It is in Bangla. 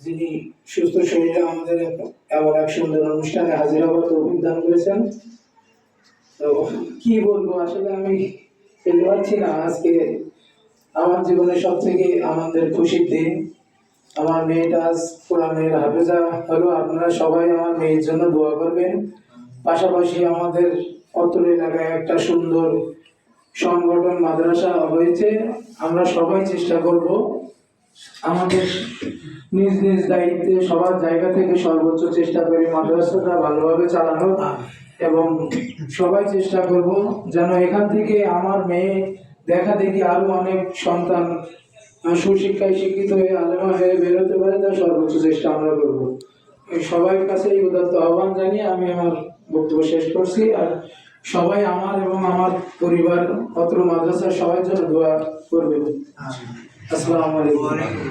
যিনি সুস্থ শরীরে আমাদের এমন এক সুন্দর অনুষ্ঠানে হাজির হবার তৌফিক করেছেন। তো কি বলব, আসলে আমি বলতে পারছি না। আজকে আমার জীবনের সব থেকে আনন্দের, খুশির দিন। আমার মেয়েটা আজ কোরআনের হাফেজা হলো। আপনারা সবাই আমার মেয়ের জন্য দোয়া করবেন। পাশাপাশি আমাদের অত্র এলাকায় একটা সুন্দর সংগঠন, মাদ্রাসা হয়েছে। আমরা সবাই চেষ্টা করব আমাদের নিজ নিজ দায়িত্বে সবার জায়গা থেকে সর্বোচ্চ চেষ্টা করি মাদ্রাসাটা ভালোভাবে চালানো এবং সবাই চেষ্টা করব যেন এখান থেকে আমার মেয়ে দেখা দেখি আরও অনেক সন্তান সুশিক্ষায় শিক্ষিত হয়ে আলেমা হয়ে বেরোতে পারে তার সর্বোচ্চ চেষ্টা আমরা করব। এই সবার কাছে এই উদাত্ত আহ্বান জানিয়ে আমি আমার বক্তব্য শেষ করছি আর সবাই আমার এবং আমার পরিবার অত্র মাদ্রাসার সবাই জন্য দোয়া করবে আসসালামু আলাইকুম।